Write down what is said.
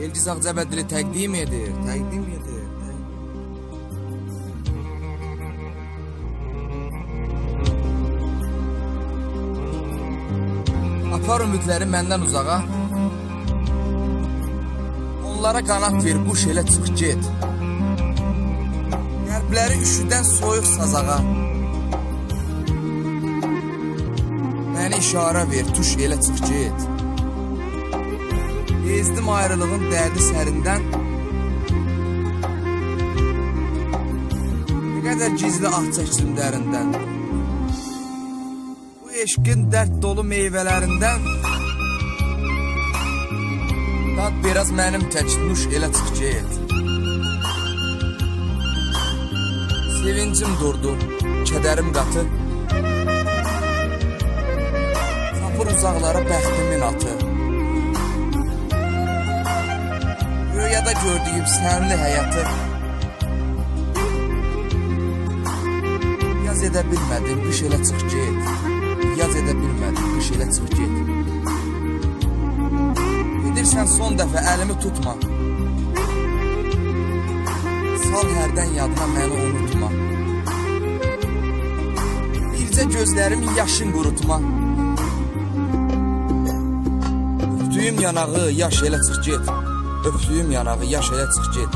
Elgiz Ağcabədli təqdim edir, təqdim edir. Apar ümidləri məndən uzağa. Onlara qanat ver, quş elə çıx get. Qəlbləri üşüdən soyuq sazağa. Məni işarə ver, tuş elə çıx get. Gezdim ayrılığın dərdi sərindən. Ne qədər gizli ah çəkdim dərindən. Bu eşqin dərd dolu meyvələrindən. Dad biraz mənim tək nuş elə çıx. Sevincim durdu, kədərim qatı. Sapır uzaqlara bəxtimin atı. Rüyada gördüyüm sənli həyatı. Yaz edə bilmədim, qış elə çıx get. Yaz edə bilmədim, qış elə çıx get. Gedirsən son dəfə əlimi tutma. Sal hərdən yadına məni unutma. Bircə gözlərimin yaşın qurutma. Öpdüyüm yanağı yaş elə çıx get. Öpdüyüm yanağı yaş elə çıx get.